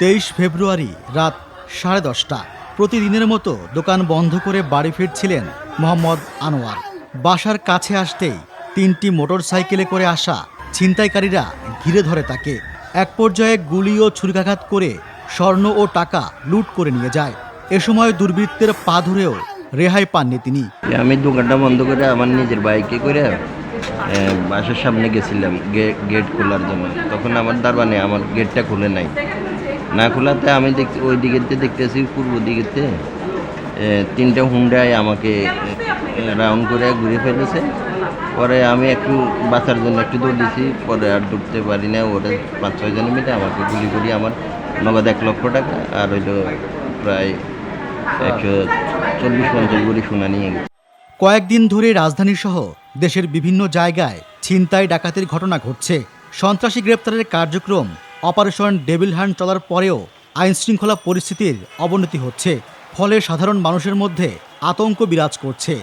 তেইশ ফেব্রুয়ারি রাত সাড়ে দশটা। প্রতিদিনের মতো দোকান বন্ধ করে বাড়ি ফিরছিলেন মোহাম্মদ আনোয়ার। বাসার কাছে আসতেই তিনটি মোটরসাইকেলে করে আসা ছিনতাইকারীরা ঘিরে ধরে তাকে। এক পর্যায়ে গুলি ও ছুরিকাঘাত করে স্বর্ণ ও টাকা লুট করে নিয়ে যায়। এ সময় দুর্বৃত্তের পা ধরেও রেহাই পাননি তিনি। আমি দোকানটা বন্ধ করে আমার নিজের বাইকে করে বাসার সামনে গেছিলাম গেট খোলার জন্য। তখন আমার দারবানে আমার গেটটা খুলে নাই। না খোলাতে আমি দেখতে, ওই দিকেতে দেখতেছি, পূর্ব দিকেতে তিনটা হুন্ডায় আমাকে রাউন্ড করে ঘুরে ফেলেছে। পরে আমি একটু বাঁচার জন্য একটু দৌড় পরে আর দৌড়তে পারি না। ওরা পাঁচ, ছয় জন মিলে আমাকে গুলি করি, আমার নগদ এক লক্ষ টাকা, আর হইল প্রায় একশো চল্লিশ পঞ্চাশ গুলি সোনা নিয়ে গেছে। কয়েকদিন ধরে রাজধানী সহ দেশের বিভিন্ন জায়গায় ছিনতাই, ডাকাতির ঘটনা ঘটছে। সন্ত্রাসী গ্রেপ্তারের কার্যক্রম অপারেশন ডেভিল হ্যান্ড চলার পরেও আইন শৃঙ্খলা পরিস্থিতির অবনতি হচ্ছে ফলে সাধারণ মানুষের মধ্যে আতঙ্ক বিরাজ করছে।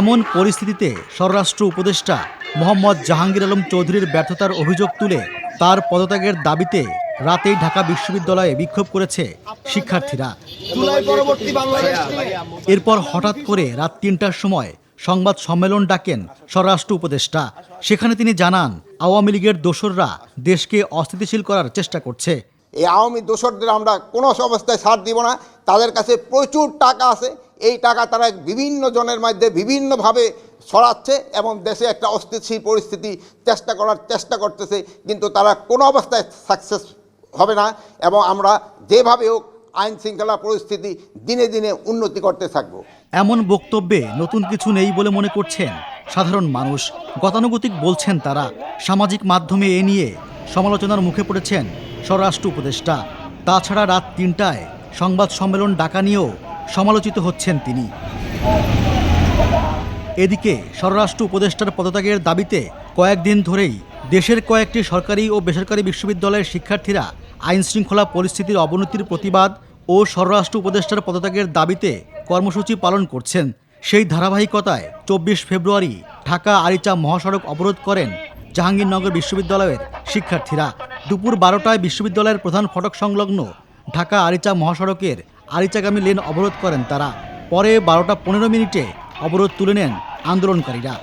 এমন পরিস্থিতিতে স্বরাষ্ট্র উপদেষ্টা মোহাম্মদ জাহাঙ্গীর আলম চৌধুরীর ব্যর্থতার অভিযোগ তুলে তার পদত্যাগের দাবিতে রাতেই ঢাকা বিশ্ববিদ্যালয়ে বিক্ষোভ করেছে শিক্ষার্থীরা। এরপর হঠাৎ করে রাত তিনটার সময় সংবাদ সম্মেলন ডাকেন স্বরাষ্ট্র উপদেষ্টা। সেখানে তিনি জানান, আওয়ামী লীগের দোসররা দেশকে অস্থিতিশীল করার চেষ্টা করছে। এই আওয়ামী দোসরদের আমরা কোনো অবস্থায় ছাড় দিব না। তাদের কাছে প্রচুর টাকা আছে। এই টাকা তারা বিভিন্ন জনের মধ্যে বিভিন্নভাবে ছড়াচ্ছে এবং দেশে একটা অস্থিতিশীল পরিস্থিতি চেষ্টা করার চেষ্টা করতেছে। কিন্তু তারা কোনো অবস্থায় সাকসেস হবে না এবং আমরা যেভাবে হোক আইন শৃঙ্খলা পরিস্থিতি দিনে দিনে উন্নতি করতে থাকব। এমন বক্তব্যে নতুন কিছু নেই বলে মনে করছেন সাধারণ মানুষ। গতানুগতিক বলছেন তারা। সামাজিক মাধ্যমে এ নিয়ে সমালোচনার মুখে পড়েছেন স্বরাষ্ট্র উপদেষ্টা। তাছাড়া রাত তিনটায় সংবাদ সম্মেলন ডাকা নিয়েও সমালোচিত হচ্ছেন তিনি। এদিকে স্বরাষ্ট্র উপদেষ্টার পদত্যাগের দাবিতে কয়েকদিন ধরেই দেশের কয়েকটি সরকারি ও বেসরকারি বিশ্ববিদ্যালয়ের শিক্ষার্থীরা আইন শৃঙ্খলা পরিস্থিতির অবনতির প্রতিবাদ ও স্বরাষ্ট্র উপদেষ্টার পদত্যাগের দাবিতে কর্মসূচি পালন করছেন। সেই ধারাবাহিকতায় চব্বিশ ফেব্রুয়ারি ঢাকা আরিচা মহাসড়ক অবরোধ করেন জাহাঙ্গীরনগর বিশ্ববিদ্যালয়ের শিক্ষার্থীরা। দুপুর বারোটায় বিশ্ববিদ্যালয়ের প্রধান ফটক সংলগ্ন ঢাকা আরিচা মহাসড়কের আরিচাগামী লেন অবরোধ করেন তারা। পরে বারোটা পনেরো মিনিটে অবরোধ তুলে নেন আন্দোলনকারীরা।